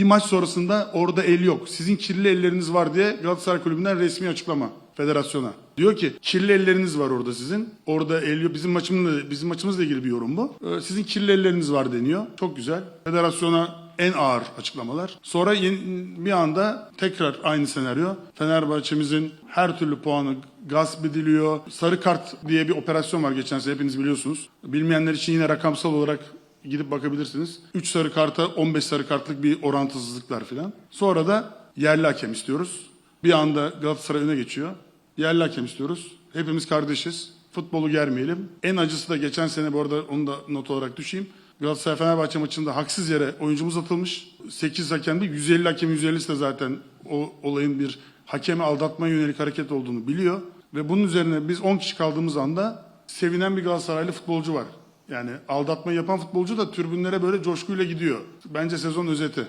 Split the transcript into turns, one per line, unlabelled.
Bir maç sonrasında orada el yok. Sizin kirli elleriniz var diye Galatasaray Kulübü'nden resmi açıklama federasyona. Diyor ki kirli elleriniz var orada sizin. Orada el yok. Bizim maçımızla, bizim maçımızla ilgili bir yorum bu. Ee, Sizin kirli elleriniz var deniyor. Çok güzel. Federasyona en ağır açıklamalar. Sonra yeni, bir anda tekrar aynı senaryo. Fenerbahçe'mizin her türlü puanı gasp ediliyor. Sarı kart diye bir operasyon var geçen sene hepiniz biliyorsunuz. Bilmeyenler için yine rakamsal olarak gidip bakabilirsiniz. 3 sarı karta 15 sarı kartlık bir orantısızlıklar filan. Sonra da yerli hakem istiyoruz. Bir anda Galatasaray öne geçiyor. Yerli hakem istiyoruz. Hepimiz kardeşiz. Futbolu germeyelim. En acısı da geçen sene bu arada onu da not olarak düşeyim. Galatasaray Fenerbahçe maçında haksız yere oyuncumuz atılmış. 8 hakemde 150 hakem 150'si de zaten o olayın bir hakemi aldatmaya yönelik hareket olduğunu biliyor. Ve bunun üzerine biz 10 kişi kaldığımız anda sevinen bir Galatasaraylı futbolcu var. Yani aldatma yapan futbolcu da tribünlere böyle coşkuyla gidiyor. Bence sezon özeti.